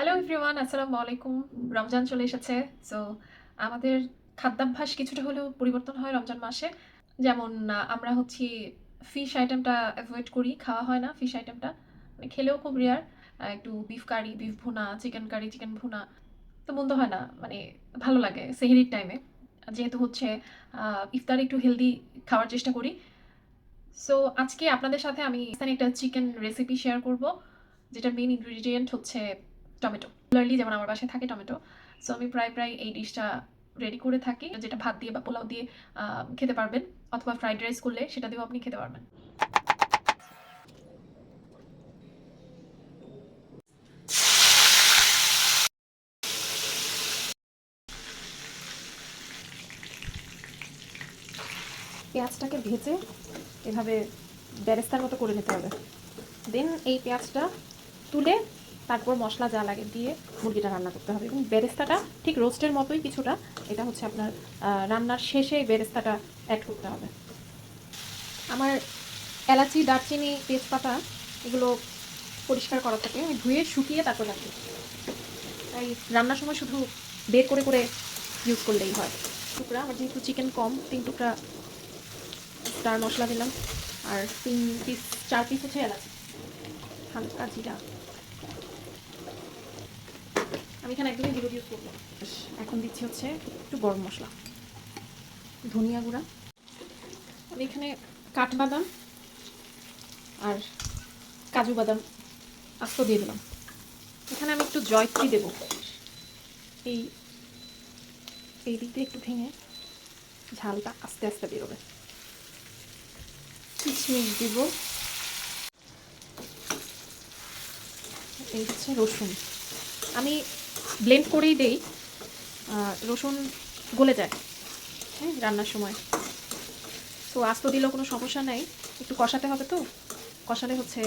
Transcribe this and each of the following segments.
Hello everyone আসসালামু আলাইকুম রমজান চলে এসেছে। সো আমাদের খাদ্যাভ্যাস কিছুটা হলেও পরিবর্তন হয় রমজান মাসে। যেমন আমরা হচ্ছি ফিশ আইটেমটা অ্যাভয়েড করি, খাওয়া হয় না ফিশ আইটেমটা মানে খেলেও খুব রেয়ার একটু beef curry beef bhuna chicken curry chicken bhuna. তো মন্দ হয় না মানে ভালো লাগে সেহেরির টাইমে যেহেতু হচ্ছে ইফতারে একটু হেলদি খাওয়ার চেষ্টা করি। সো আজকে আপনাদের সাথে আমি একটা চিকেন রেসিপি শেয়ার করব, যেটার মেইন ইনগ্রিডিয়েন্ট হচ্ছে টমেটো। রেগুলারলি যেমন আমার বাসায় থাকে টমেটো সো আমি প্রায় প্রায় এই ডিশটা রেডি করে থাকি। যেটা ভাত দিয়ে বা পোলাও দিয়ে খেতে পারবেন, অথবা ফ্রাইড রাইস করলে সেটা দিয়েও আপনি খেতে পারবেন। পেঁয়াজটাকে ভেজে এভাবে ব্যারেস্তার মতো করে নিতে হবে। দেন এই পেঁয়াজটা তুলে তারপর মশলা যা লাগে দিয়ে মুরগিটা রান্না করতে হবে। এবং বেরেস্তাটা ঠিক রোস্টের মতোই কিছুটা, এটা হচ্ছে আপনার রান্নার শেষে বেরেস্তাটা অ্যাড করতে হবে। আমার এলাচি, দারচিনি, তেজপাতা এগুলো পরিষ্কার করা থাকে। আমি ধুয়ে শুকিয়ে তারপর রাখি তাই রান্নার সময় শুধু বের করে করে ইউজ করলেই হয়। টুকরা, আমার যেহেতু চিকেন কম, তিন টুকরা স্টার মশলা দিলাম। আর তিন পিস চার পিস হচ্ছে এলাচি। হালকা জিরা। আমি এখানে একদমই জিরো ইউজ করব এখন দিচ্ছি হচ্ছে একটু গরম মশলা। ধনিয়া গুঁড়া। আমি এখানে কাঠবাদাম আর কাজু বাদাম আস্ত দিয়ে দিলাম। এখানে আমি একটু জয়ত্রী দেব। এই এই দিক দিয়ে একটু ভেঙে ঝালটা আস্তে আস্তে বেরোবে। কিশমিশ দিব। এই হচ্ছে রসুন। আমি ব্লেন্ড করেই দেই রসুন গলে যায় হ্যাঁ রান্নার সময়। তো আস্ত দিলেও কোনো সমস্যা নেই, একটু কষাতে হবে তো, কষালে হচ্ছে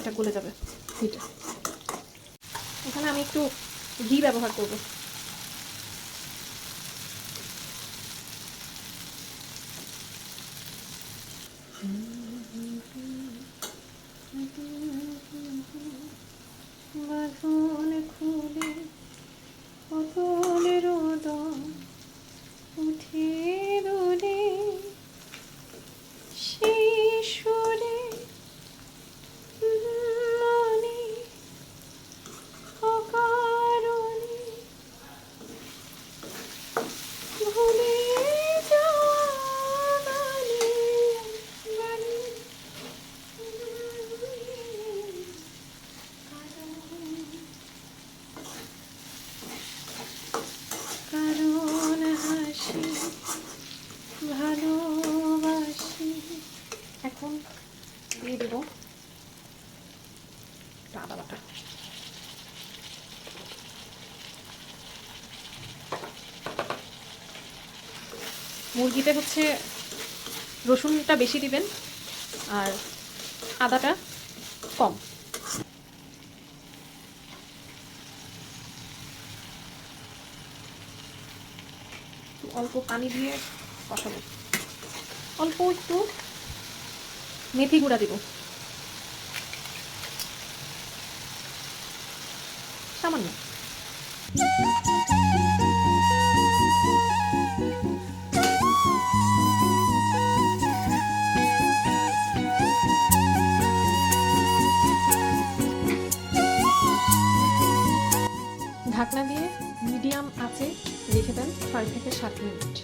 এটা গলে যাবে, ঘিটা। এখানে আমি একটু ঘি ব্যবহার করব। বাঁধন ভালোবাসি। এখন দিয়ে দেবো আদা বাটা। মুরগিতে হচ্ছে রসুনটা বেশি দিবেন আর আদাটা কম। অল্প পানি দিয়ে কষাবো অল্প একটু মেথি গুঁড়া দিব। সামান্য। ঢাকনা দিয়ে মিডিয়াম আছে রেখে দেন ছয় থেকে সাত মিনিট।